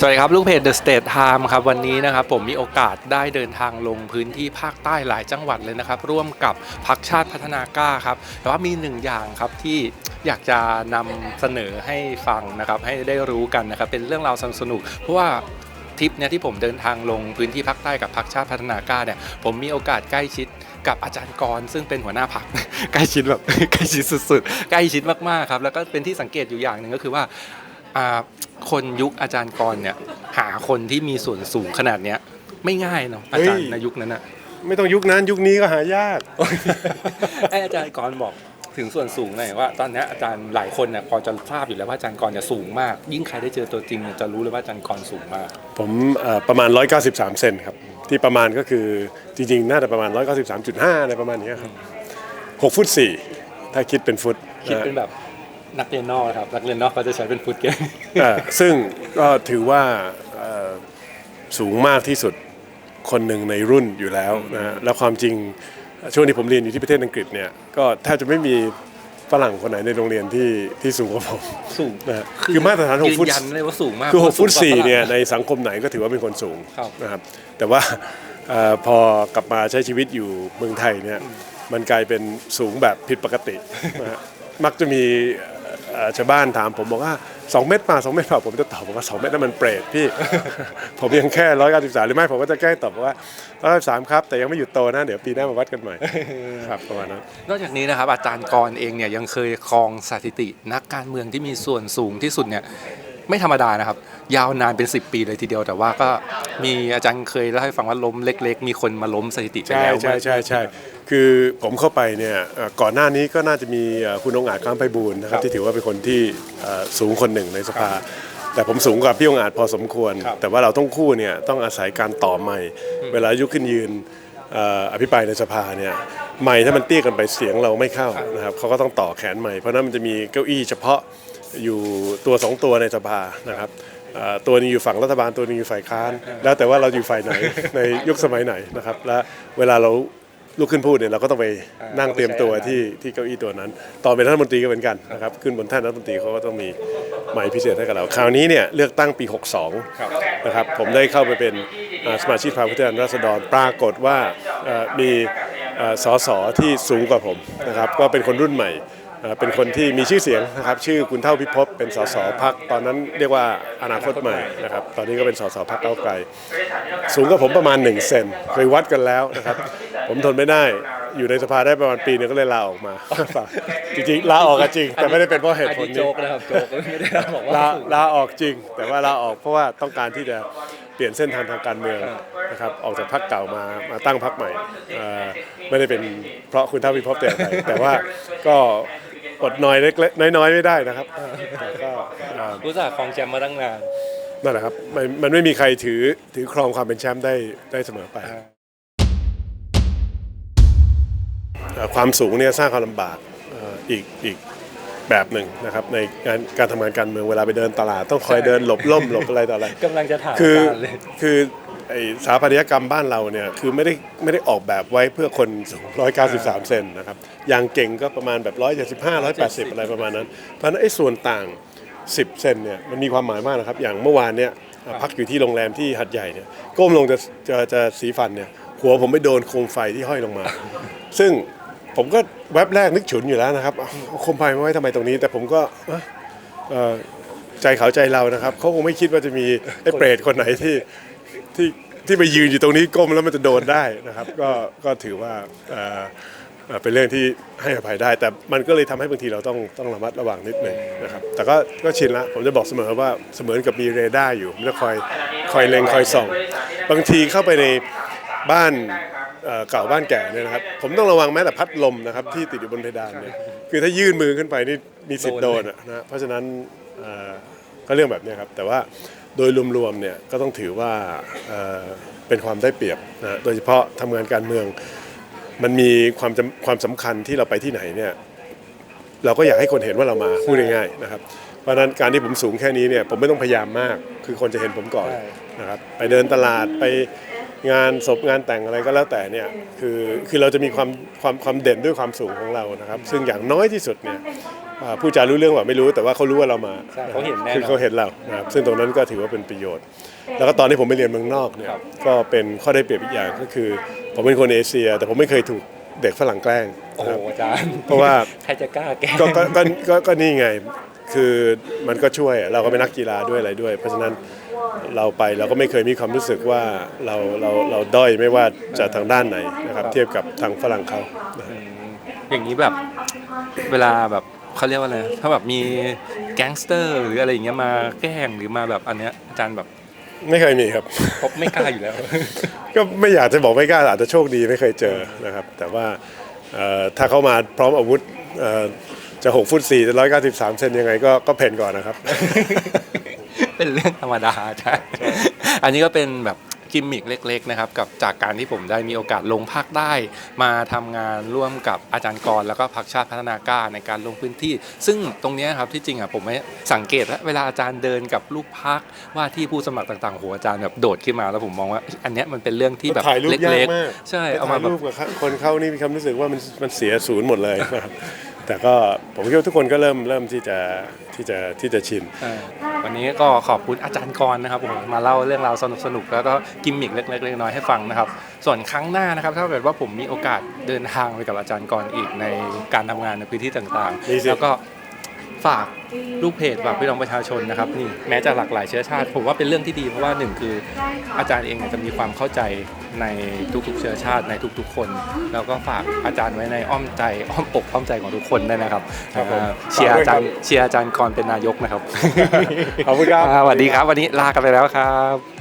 สวัสดีครับ ลูกเพจ The State Time ครับวันนี้นะครับผมมีโอกาสได้เดินทางลงพื้นที่ภาคใต้หลายจังหวัดเลยนะครับ ร่วมกับพักชาติพัฒนากล้าครับแต่ว่ามีหนึ่งอย่างครับที่อยากจะนำเสนอให้ฟังนะครับ ให้ได้รู้กันนะครับ เป็นเรื่องราวสนุกๆเพราะว่าทริปเนี้ยที่ผมเดินทางลงพื้นที่ภาคใต้กับพักชาติพัฒนากล้าเนี่ยผมมีโอกาสใกล้ชิดกับอาจารย์กรซึ่งเป็นหัวหน้าพัก ใกล้ชิดแบบ ใกล้ชิดสุดๆ ใกล้ชิดมากๆครับแล้วก็เป็นที่สังเกตอยู่อย่างหนึ่งก็คือว่า คนยุคอาจารย์กรเนี่ย หาคนที่มีส่วนสูงขนาดเนี้ย ไม่ง่ายเนาะอาจารย์เฮ้ยในยุคนั้นอะไม่ต้องยุคนั้นยุคนี้ก็หายากไอ้อาจารย์กรบอกถึงส่วนสูงหน่อยว่า ตอนเนี้ยอาจารย์หลายคนเนี่ยพอจะทราบอยู่แล้วว่าอาจารย์กรจะสูงมาก ยิ่งใครได้เจอตัวจริงเนี่ยจะรู้เลยว่าอาจารย์กรสูงมาก ผมเอ่อประมาณ 193 เซนครับ ที่ประมาณก็คือจริงๆ น่าจะประมาณ 193.5อะไรประมาณนี้ครับ6ฟุต4ถ้าคิดเป็นฟุตคิดเป็นแบบ นักเรียนนอกครับ นักเรียนนอกเขาจะใช้เป็นฟุตเกมเอ่อซึ่งก็ถือว่าเอ่อสูงมากที่สุดคนหนึ่งในรุ่นอยู่แล้วนะฮะแล้วความจริงช่วงที่ผมเรียนอยู่ที่ประเทศอังกฤษเนี่ยก็แทบจะไม่มีฝรั่งคนไหนในโรงเรียนที่ที่สูงกว่าผม สูงนะฮะคือมาตรฐาน6ฟุต ยืนยันเลยว่าสูงมากคือว่า6ฟุตสูงกว่า4เนี่ยฝรั่งในสังคมไหนก็ถือว่าเป็นคนสูงครับนะครับแต่ว่าเอ่อพอกลับมาใช้ชีวิตอยู่เมืองไทยเนี่ยมันกลายเป็นสูงแบบผิดปกตินะฮะมักจะมีเอ่อ ชาวบ้านถามผมบอกว่า 2 เมตรมา 2 เมตรเปล่าผมจะตอบบอกว่า 2 เมตรนั่นมันเปรตพี่ ผมยังแค่ร้อยเก้าสิบสามหรือไม่ผมก็จะแกล้งตอบบอกว่าร้อยสามครับ แต่ยังไม่หยุดโตนะ เดี๋ยวปีหน้ามาวัดกันใหม่ ครับประมาณนั้นนอกจากนี้นะครับอาจารย์กรเองเนี่ยยังเคยครองสถิตินักการเมืองที่มีส่วนสูงที่สุดเนี่ย ไม่ธรรมดานะครับ ยาวนานเป็น 10 ปีเลยทีเดียวแต่ว่าก็มีอาจารย์เคยเล่าให้ฟังว่าล้มเล็ก ๆ มีคนมาล้มสถิติไปใช่แล้วใช่ใช่ใช่คือผมเข้าไปเนี่ยเอ่อก่อนหน้านี้ก็น่าจะมีเอ่อคุณองค์อาจคล้ามไพบูลย์นะครับที่ถือว่าเป็นคนที่เอ่อสูงคนหนึ่งในสภา แต่ผมสูงกว่าพี่องค์อาจพอสมควร แต่ว่าเราต้องคู่เนี่ยต้องอาศัยการต่อไม้เวลายุคขึ้นยืนเอ่ออภิปรายในสภาเนี่ยไม้ถ้ามันเตี้ยกันไปเสียงเราไม่เข้านะครับเขาก็ต้องต่อแขนไม้เพราะฉะนั้นมันจะมีเก้าอี้เฉพาะ อยู่ตัวสองตัวในสภานะครับเอ่อตัวหนึงอยู่ฝั่งรัฐบาลตัวหนึงอยู่ฝ่ายค้าน แล้วแต่ว่าเราอยู่ฝ่ายไหนในยุคสมัยไหนนะครับ และเวลาเราลุกขึ้นพูดเนี่ยเราก็ต้องไปนั่งเตรียมตัวที่ที่เก้าอี้ตัวนั้น ตอนเป็นรัฐมนตรีก็เหมือนกันนะครับขึ้นบนแท่านรัฐมนตรีเขาก็ต้องมีไมค์พิเศษให้กับเรา คราวนี้เนี่ยเลือกตั้งปี 62นะครับผมได้เข้าไปเป็นอ่าสมาชิกพรรคผู้แทนราษฎรปรากฏว่าเอ่อมีเอ่อสสที่สูงกว่าผมนะครับก็เป็นคนรุ่นใหม่ เอ่อเป็นคนที่มีชื่อเสียงนะครับ ชื่อคุณเท่าพิภพเป็นสสพักตอนนั้นเรียกว่าอนาคตใหม่นะครับ ตอนนี้ก็เป็นสสพักเก้าวไกล สูงกว่าผมประมาณ 1 เซนเคยวัดกันแล้วนะครับ ผมทนไม่ได้อยู่ในสภาได้ประมาณปีนึงก็เลยลาออกมา จริงๆลาออกก็จริง แต่ไม่ได้เป็นเพราะเหตุผลอันนี้นี้โจ๊กนะครับโจ๊กไม่ได้บอกว่าลาสูงลาออกจริง แต่ว่าลาออกเพราะว่าต้องการที่จะเปลี่ยนเส้นทางทางการเมืองนะครับออกจากพรรคเก่ามามาตั้งพรรคใหม่เอ่อไม่ได้เป็นเพราะคุณเท่าพิภพแต่อย่างใดแต่ว่าก็ อดน้อยเล็กๆน้อยๆไม่ได้นะครับแต่ก็เอ่อรู้จักครองแชมป์มาตั้งนาน นั่นแหละครับมันมันไม่มีใครถือถือครองความเป็นแชมป์ได้ได้เสมอไปเอ่อความสูงเนี่ยสร้างความลำบากเอ่ออีกอีกแบบหนึ่งนะครับในการการทำงานการเมืองเวลาไปเดินตลาด ต้องคอยเดินหลบล่มหลบอะไรต่ออะไร กำลังจะถามคือ อาจารย์เลย คือ ไอสถาปัตยกรรมบ้านเราเนี่ยคือไม่ได้ไม่ได้ออกแบบไว้เพื่อคนสูง193 เซนนะครับอย่างเก่งก็ประมาณแบบ 175 180 อะไรประมาณนั้น เพราะฉะนั้นไอ้ส่วนต่าง 10 เซนเนี่ยมันมีความหมายมากนะครับ อย่างเมื่อวานเนี่ยพักอยู่ที่โรงแรมที่หัดใหญ่เนี่ยก้มลงจะจะจะสีฟันเนี่ยหัวผมไปโดนโคมไฟที่ห้อยลงมา ซึ่งผมก็แวบแรกนึกฉุนอยู่แล้วนะครับโคมไฟมาไว้ทำไมตรงนี้ แต่ผมก็ใจเขาใจเรานะครับเขาคงไม่คิดว่าจะมีไอ้เปรตคนไหนที่ ที่ที่ไปยืนอยู่ตรงนี้ก้มแล้วมันจะโดนได้นะครับ ก็ก็ถือว่าเป็นเรื่องที่ให้อภัยได้ แต่มันก็เลยทำให้บางทีเราต้องต้องระมัดระวังนิดหนึ่งนะครับ แต่ก็ก็ชินละผมจะบอกเสมอว่าเสมือนกับมีเรดาร์อยู่มันจะคอยคอยเล็งคอยส่อง บางทีเข้าไปในบ้านเก่าบ้านแก่เนี่ยนะครับ ผมต้องระวังแม้แต่พัดลมนะครับที่ติดอยู่บนเพดานเนี่ยคือถ้ายื่นมือขึ้นไปนี่มีสิทธิ์โดนอะนะเพราะฉะนั้นก็เรื่องแบบนี้ครับแต่ว่า โดยรวมๆเนี่ยก็ต้องถือว่าเอ่อเป็นความได้เปรียบนะโดยเฉพาะทำงานการเมือง มันมีความจำความสำคัญที่เราไปที่ไหนเนี่ยเราก็อยากให้คนเห็นว่าเรามาพูดง่ายๆนะครับเพราะฉะนั้นการที่ผมสูงแค่นี้เนี่ยผมไม่ต้องพยายามมาก คือคนจะเห็นผมก่อนใช่นะครับไปเดินตลาดไปงานศพงานแต่งอะไรก็แล้วแต่เนี่ยคือคือเราจะมีความความความเด่นด้วยความสูงของเรานะครับ ซึ่งอย่างน้อยที่สุดเนี่ย อ่าผู้จารู้เรื่องว่าไม่รู้แต่ว่าเขารู้ว่าเรามาใช่เขาเห็นแน่นอน คือเขาเห็นเรานะครับซึ่งตรงนั้นก็ถือว่าเป็นประโยชน์ แล้วก็ตอนที่ผมไปเรียนเมืองนอกเนี่ยครับก็เป็นข้อได้เปรียบอีกอย่างก็คือ ผมเป็นคนเอเชีย แต่ผมไม่เคยถูกเด็กฝรั่งแกล้งโอ้โหนะครับ อาจารย์เพราะว่า ใครจะกล้าแกล้ง ก็ก็ก็ก็ก็นี่ไง คือมันก็ช่วยเราก็เป็นนักกีฬาด้วยอะไรด้วย เพราะฉะนั้นเราไปเราก็ไม่เคยมีความรู้สึกว่าเราเราเราด้อยไม่ว่าจะทางด้านไหนนะครับ เทียบกับทางฝรั่งเขานะอืมอย่างนี้แบบ เวลาแบบ เขาเรียกว่าอะไรถ้าแบบมีแก๊งสเตอร์หรืออะไรอย่างเงี้ยมาแกล้งหรือมาแบบอันเนี้ยอาจารย์แบบไม่เคยมีครับพบไม่กล้าอยู่แล้ว ก็ไม่อยากจะบอกไม่กล้าอาจจะโชคดีไม่เคยเจอนะครับ แต่ว่าเอ่อถ้าเขามาพร้อมอาวุธเอ่อจะ6ฟุต4จะ193เซนยังไงก็ก็เพ่นก่อนนะครับ เป็นเรื่องธรรมดาใช่อันนี้ก็เป็นแบบ กิมมิกเล็กๆนะครับกับจากการที่ผมได้มีโอกาสลงภาคใต้มาทำงานร่วมกับอาจารย์กรแล้วก็พักชาติพัฒนากล้าในการลงพื้นที่ ซึ่งตรงเนี้ยครับที่จริงอะผมไม่สังเกตว่าเวลาอาจารย์เดินกับลูกพักว่าที่ผู้สมัครต่างๆโหอาจารย์แบบโดดขึ้นมาแล้วผมมองว่า อันเนี้ยมันเป็นเรื่องที่แบบถ่ายรูปยากเล็กมากๆใช่ไปเอามาถ่ายแบบรูปกับคนเข้านี่มีความรู้สึกว่ามันมันเสียศูนย์หมดเลยนะครับ แต่ก็ผมคิดว่าทุกคนก็เริ่มเริ่มที่จะที่จะที่จะชิน เออวันนี้ก็ขอบคุณอาจารย์กรนะครับผมมาเล่าเรื่องราวสนุกๆแล้วก็กิมมิกเล็กๆน้อยๆให้ฟังนะครับ ส่วนครั้งหน้านะครับถ้าเกิดว่าผมมีโอกาสเดินทางไปกับอาจารย์กรอีกในการทำงานในพื้นที่ต่างดีสิ ๆ แล้วก็ ฝากลูกเพจฝากพี่น้องประชาชนนะครับนี่แม้จะหลากหลายเชื้อชาติ ผมว่าเป็นเรื่องที่ดีเพราะว่าหนึ่งคืออาจารย์เองเนี่ยจะมีความเข้าใจในทุกๆเชื้อชาติในทุกๆ คน แล้วก็ฝากอาจารย์ไว้ในอ้อมใจอ้อมอกอ้อมใจของทุกคนได้วยนะครับครับผมอ่าเชียร์อาจารย์เชียร์อาจารย์กรเป็นนายกนะครับขอบคุณครับอ่าสวัสดีครับ วันนี้ลากันไปแล้วครับ